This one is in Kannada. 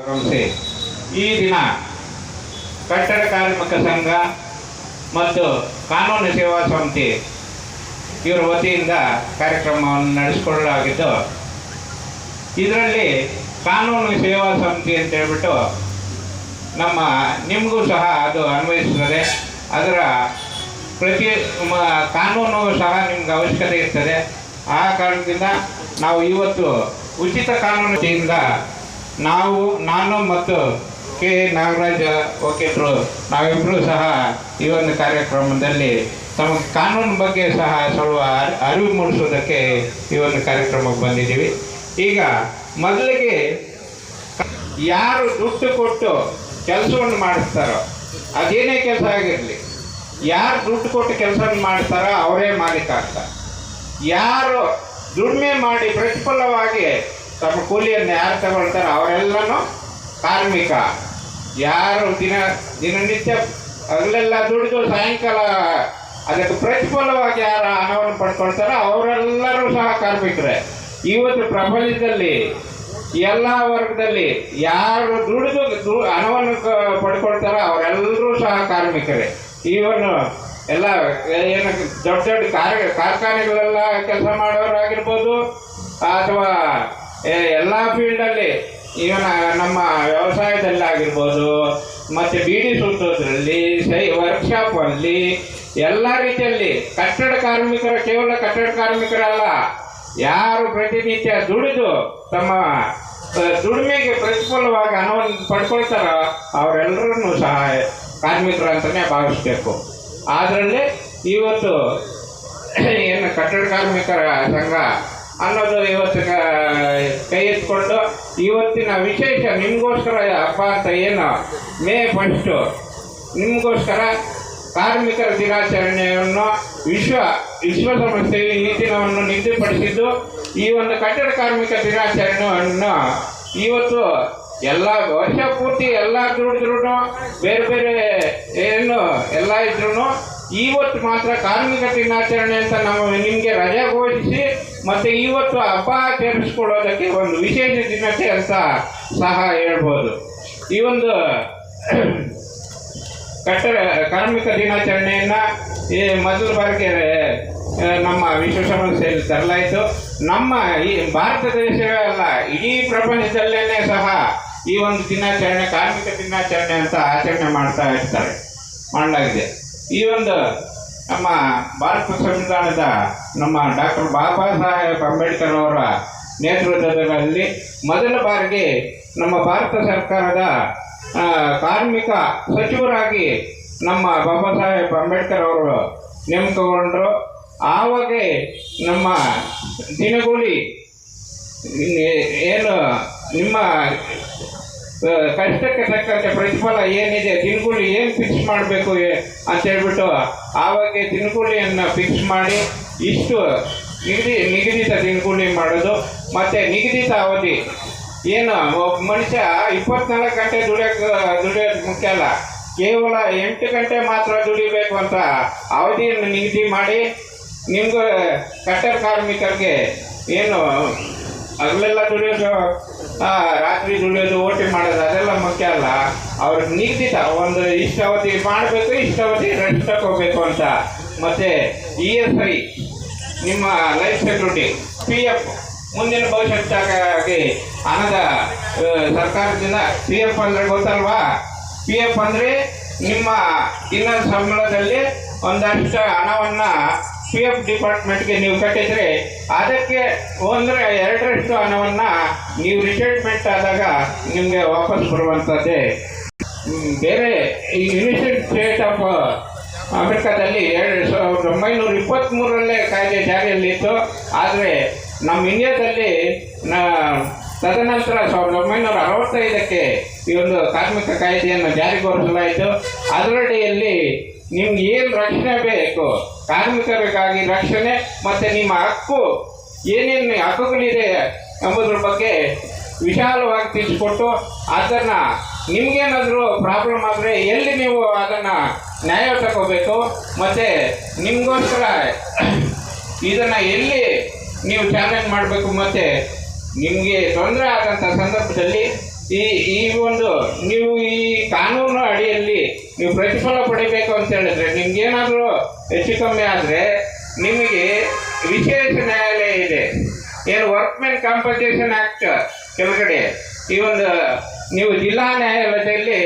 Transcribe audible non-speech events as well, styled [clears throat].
ಈ ದಿನ ಕಟ್ಟಡ ಕಾರ್ಮಿಕ ಸಂಘ ಮತ್ತು ಕಾನೂನು ಸೇವಾ ಸಮಿತಿ ಇವರ ವತಿಯಿಂದ ಕಾರ್ಯಕ್ರಮವನ್ನು ನಡೆಸಿಕೊಳ್ಳಲಾಗಿದ್ದು, ಇದರಲ್ಲಿ ಕಾನೂನು ಸೇವಾ ಸಮಿತಿ ಅಂತ ಹೇಳ್ಬಿಟ್ಟು ನಮ್ಮ ನಿಮಗೂ ಸಹ ಅದು ಅನ್ವಯಿಸ್ತದೆ ಅದರ ಪ್ರತಿ ಕಾನೂನು ಸಹ ನಿಮ್ಗೆ ಅವಶ್ಯಕತೆ ಇರ್ತದೆ. ಆ ಕಾರಣದಿಂದ ನಾವು ಇವತ್ತು ಉಚಿತ ಕಾನೂನು ವತಿಯಿಂದ ನಾವು, ನಾನು ಮತ್ತು ಕೆ. ನಾಗರಾಜ ವಕೀಲರು ನಾವಿಬ್ಬರು ಸಹ ಈ ಒಂದು ಕಾರ್ಯಕ್ರಮದಲ್ಲಿ ತಮ್ಮ ಕಾನೂನು ಬಗ್ಗೆ ಸಹ ಸ್ವಲ್ಪ ಅರ್- ಅರಿವು ಮೂಡಿಸೋದಕ್ಕೆ ಈ ಒಂದು ಕಾರ್ಯಕ್ರಮಕ್ಕೆ ಬಂದಿದ್ದೀವಿ. ಈಗ ಮೊದಲಿಗೆ ಯಾರು ದುಡ್ಡು ಕೊಟ್ಟು ಕೆಲಸವನ್ನು ಮಾಡಿಸ್ತಾರೋ, ಅದೇನೇ ಕೆಲಸ ಆಗಿರಲಿ, ಯಾರು ದುಡ್ಡು ಕೊಟ್ಟು ಕೆಲಸವನ್ನು ಮಾಡ್ತಾರೋ ಅವರೇ ಮಾಲೀಕ ಆಗ್ತಾರೆ. ಯಾರು ದುಡಿಮೆ ಮಾಡಿ ಪ್ರತಿಫಲವಾಗಿ ತಮ್ಮ ಕೂಲಿಯನ್ನು ಯಾರು ತಗೊಳ್ತಾರೋ ಅವರೆಲ್ಲನೂ ಕಾರ್ಮಿಕ. ಯಾರು ದಿನ, ದಿನನಿತ್ಯ ಅಲ್ಲೆಲ್ಲ ದುಡಿದು ಸಾಯಂಕಾಲ ಅದಕ್ಕೆ ಪ್ರತಿಫಲವಾಗಿ ಯಾರು ಹಣವನ್ನು ಪಡ್ಕೊಳ್ತಾರೋ ಅವರೆಲ್ಲರೂ ಸಹ ಕಾರ್ಮಿಕರೇ. ಇವತ್ತು ಪ್ರಪಂಚದಲ್ಲಿ ಎಲ್ಲ ವರ್ಗದಲ್ಲಿ ಯಾರು ದುಡಿದು ದು- ಹಣವನ್ನು ಪಡ್ಕೊಳ್ತಾರೋ ಅವರೆಲ್ಲರೂ ಸಹ ಕಾರ್ಮಿಕರೇ. ಈವನ್ನು ಎಲ್ಲ, ಏನು ದೊಡ್ಡ ದೊಡ್ಡ ಕಾರ ಕಾರ್ಖಾನೆಗಳೆಲ್ಲ ಕೆಲಸ ಮಾಡೋರಾಗಿರ್ಬೋದು, ಅಥವಾ ಎಲ್ಲ ಫೀಲ್ಡಲ್ಲಿ ಇವನ ನಮ್ಮ ವ್ಯವಸಾಯದಲ್ಲಿ ಆಗಿರ್ಬೋದು, ಮತ್ತು ಬೀಡಿ ಸುತ್ತೋದ್ರಲ್ಲಿ ಸೈ ವರ್ಕ್ಶಾಪಲ್ಲಿ ಎಲ್ಲ ರೀತಿಯಲ್ಲಿ ಕಟ್ಟಡ ಕಾರ್ಮಿಕರ, ಕೇವಲ ಕಟ್ಟಡ ಕಾರ್ಮಿಕರಲ್ಲ, ಯಾರು ಪ್ರತಿನಿತ್ಯ ದುಡಿದು ತಮ್ಮ ದುಡಿಮೆಗೆ ಪ್ರತಿಫಲವಾಗಿ ಹಣವನ್ನು ಪಡ್ಕೊಳ್ತಾರೋ ಅವರೆಲ್ಲರನ್ನು ಸಹ ಕಾರ್ಮಿಕರು ಅಂತಲೇ ಭಾವಿಸ್ಬೇಕು. ಅದರಲ್ಲಿ ಇವತ್ತು, ಏನು ಕಟ್ಟಡ ಕಾರ್ಮಿಕರ ಸಂಘ ಅನ್ನೋದು ಇವತ್ತಿನ ಕ- ಎತ್ಕೊಂಡು ಇವತ್ತಿನ ವಿಶೇಷ ನಿಮಗೋಸ್ಕರ ಹಬ್ಬ ಅಂತ ಏನು, ಮೇ ಫಸ್ಟು ನಿಮಗೋಸ್ಕರ ಕಾರ್ಮಿಕರ ದಿನಾಚರಣೆಯನ್ನು ವಿಶ್ವ ವಿಶ್ವಸಂಸ್ಥೆ ಈ ದಿನವನ್ನು ನಿಗದಿಪಡಿಸಿದ್ದು ಈ ಒಂದು ಕಟ್ಟಡ ಕಾರ್ಮಿಕ ದಿನಾಚರಣೆಯನ್ನು ಇವತ್ತು ಎಲ್ಲ ವರ್ಷ ಪೂರ್ತಿ ಎಲ್ಲ ದುಡಿದ್ರು ಬೇರೆ ಬೇರೆ ಏನು ಎಲ್ಲ ಇದ್ರು ಇವತ್ತು ಮಾತ್ರ ಕಾರ್ಮಿಕ ದಿನಾಚರಣೆ ಅಂತ ನಾವು ನಿಮಗೆ ರಜೆ ಘೋಷಿಸಿ ಮತ್ತು ಇವತ್ತು ಹಬ್ಬ ಆಚರಿಸ್ಕೊಳ್ಳೋದಕ್ಕೆ ಒಂದು ವಿಶೇಷ ದಿನತೆ ಅಂತ ಸಹ ಹೇಳ್ಬೋದು. ಈ ಒಂದು [clears throat] ಕಟ್ಟಡ, ಕಾರ್ಮಿಕ ದಿನಾಚರಣೆಯನ್ನು ಈ ಮೊದಲ ಬಾರಿಗೆ ನಮ್ಮ ವಿಶ್ವಸಂಸ್ಥೆಯಲ್ಲಿ ತರಲಾಯಿತು. ನಮ್ಮ ಈ ಭಾರತ ದೇಶವೇ ಅಲ್ಲ ಇಡೀ ಪ್ರಪಂಚದಲ್ಲೇ ಸಹ ಈ ಒಂದು ದಿನಾಚರಣೆ, ಕಾರ್ಮಿಕ ದಿನಾಚರಣೆ ಅಂತ ಆಚರಣೆ ಮಾಡ್ತಾ ಇರ್ತಾರೆ, ಮಾಡಲಾಗಿದೆ. ಈ ಒಂದು ನಮ್ಮ ಭಾರತ ಸಂವಿಧಾನದ ನಮ್ಮ ಡಾಕ್ಟರ್ ಬಾಬಾ ಸಾಹೇಬ್ ಅಂಬೇಡ್ಕರ್ ಅವರ ನೇತೃತ್ವದಲ್ಲಿ ಮೊದಲ ಬಾರಿಗೆ ನಮ್ಮ ಭಾರತ ಸರ್ಕಾರದ ಕಾರ್ಮಿಕ ಸಚಿವರಾಗಿ ನಮ್ಮ ಬಾಬಾ ಸಾಹೇಬ್ ಅಂಬೇಡ್ಕರ್ ಅವರು ನೇಮಕಗೊಂಡರು. ಆವಾಗ ನಮ್ಮ ದಿನಗೂಲಿ ಏನು, ನಿಮ್ಮ ಕಷ್ಟಕ್ಕೆ ತಕ್ಕಂತೆ ಪ್ರತಿಫಲ ಏನಿದೆ ದಿನಗೂಲಿ ಏನು ಫಿಕ್ಸ್ ಮಾಡಬೇಕು ಅಂತ ಹೇಳ್ಬಿಟ್ಟು ಆವಾಗ ದಿನಗೂಲಿಯನ್ನು ಫಿಕ್ಸ್ ಮಾಡಿ ಇಷ್ಟು ನಿಗದಿ, ನಿಗದಿತ ದಿನಗೂಲಿ ಮಾಡೋದು. ಮತ್ತು ನಿಗದಿತ ಅವಧಿ, ಏನು ಮನುಷ್ಯ ಇಪ್ಪತ್ನಾಲ್ಕು ಗಂಟೆ ದುಡಿಯೋಕೆ, ದುಡಿಯೋದು ಮುಖ್ಯ ಅಲ್ಲ. ಕೇವಲ ಎಂಟು ಗಂಟೆ ಮಾತ್ರ ದುಡಿಬೇಕು ಅಂತ ಅವಧಿಯನ್ನು ನಿಗದಿ ಮಾಡಿ ನಿಮ್ಗೆ ಕಟ್ಟಡ ಕಾರ್ಮಿಕರಿಗೆ ಏನು ಹಗಲೆಲ್ಲ ದುಡಿಯೋದು ರಾತ್ರಿ ದುಡಿಯೋದು, ಓಟಿ ಮಾಡೋದು, ಅದೆಲ್ಲ ಮುಖ್ಯ ಅಲ್ಲ. ಅವ್ರಿಗೆ ನಿಗದಿತ ಒಂದು ಇಷ್ಟು ಅವಧಿ ಮಾಡಬೇಕು ಇಷ್ಟು ಅವಧಿ ರೆಸ್ಟ್ ತಗೋಬೇಕು ಅಂತ. ಮತ್ತು ಇ ಎಸ್ ಐ, ನಿಮ್ಮ ಲೈಫ್ ಸೆಕ್ಯೂರಿಟಿ, ಪಿ ಎಫ್, ಮುಂದಿನ ಭವಿಷ್ಯಕ್ಕಾಗಿ ಹಣದ ಸರ್ಕಾರದಿಂದ ಪಿ ಎಫ್ ಅಂದರೆ ಗೊತ್ತಲ್ವಾ? ಪಿ ಎಫ್ ಅಂದರೆ ನಿಮ್ಮ ಇನ್ನೊಂದು ಸಂಬಳದಲ್ಲಿ ಒಂದಷ್ಟು ಹಣವನ್ನು ಪಿ ಎಫ್ ಡಿಪಾರ್ಟ್ಮೆಂಟ್ಗೆ ನೀವು ಕಟ್ಟಿದರೆ ಅದಕ್ಕೆ ಒಂದರೆ ಎರಡರಷ್ಟು ಹಣವನ್ನು ನೀವು ರಿಟೈರ್ಮೆಂಟ್ ಆದಾಗ ನಿಮಗೆ ವಾಪಸ್ ಬರುವಂಥದ್ದೇ ಬೇರೆ ಈ ಯುನೈಟೆಡ್ ಸ್ಟೇಟ್ ಆಫ್ ಅಮೆರಿಕಾದಲ್ಲಿ ಎರಡು ಸಾವಿರದ ಒಂಬೈನೂರ ಇಪ್ಪತ್ತ್ಮೂರರಲ್ಲೇ ಕಾಯ್ದೆ ಜಾರಿಯಲ್ಲಿತ್ತು. ಆದರೆ ನಮ್ಮ ಇಂಡಿಯಾದಲ್ಲಿ ನ, ತದನಂತರ ಸಾವಿರದ ಒಂಬೈನೂರ ಅರವತ್ತೈದಕ್ಕೆ ಈ ಒಂದು ಕಾರ್ಮಿಕ ಕಾಯ್ದೆಯನ್ನು ಜಾರಿಗೊಳಿಸಲಾಯಿತು. ಅದರಡಿಯಲ್ಲಿ ನಿಮ್ಗೆ ಏನು ರಕ್ಷಣೆ ಬೇಕು? ಕಾರ್ಮಿಕರಿಗಾಗಿ ರಕ್ಷಣೆ ಮತ್ತು ನಿಮ್ಮ ಹಕ್ಕು ಏನೇನು ಹಕ್ಕುಗಳಿದೆ ಎಂಬುದ್ರ ಬಗ್ಗೆ ವಿಶಾಲವಾಗಿ ತಿಳಿಸ್ಕೊಟ್ಟು ಅದನ್ನು ನಿಮಗೇನಾದರೂ ಪ್ರಾಬ್ಲಮ್ ಆದರೆ ಎಲ್ಲಿ ನೀವು ಅದನ್ನು ನ್ಯಾಯ ತಗೋಬೇಕು? ಮತ್ತು ನಿಮಗೋಸ್ಕರ ಇದನ್ನು ಎಲ್ಲಿ ನೀವು ಚಾಲೆಂಜ್ ಮಾಡಬೇಕು? ಮತ್ತು ನಿಮಗೆ ತೊಂದರೆ ಆದಂಥ ಸಂದರ್ಭದಲ್ಲಿ ಈ ಈ ಒಂದು, ನೀವು ಈ ಕಾನೂನು ಅಡಿಯಲ್ಲಿ ನೀವು ಪ್ರತಿಫಲ ಪಡಿಬೇಕು ಅಂತ ಹೇಳಿದ್ರೆ, ನಿಮ್ಗೇನಾದರೂ ಹೆಚ್ಚು ಕಮ್ಮಿ ಆದರೆ ನಿಮಗೆ ವಿಶೇಷ ನ್ಯಾಯಾಲಯ ಇದೆ. ಏನು ವರ್ಕ್ಮೆನ್ ಕಾಂಪನ್ಸೇಷನ್ ಆಕ್ಟ್ ಕೆಳಗಡೆ ಈ ಒಂದು, ನೀವು ಜಿಲ್ಲಾ ನ್ಯಾಯಾಲಯದಲ್ಲಿ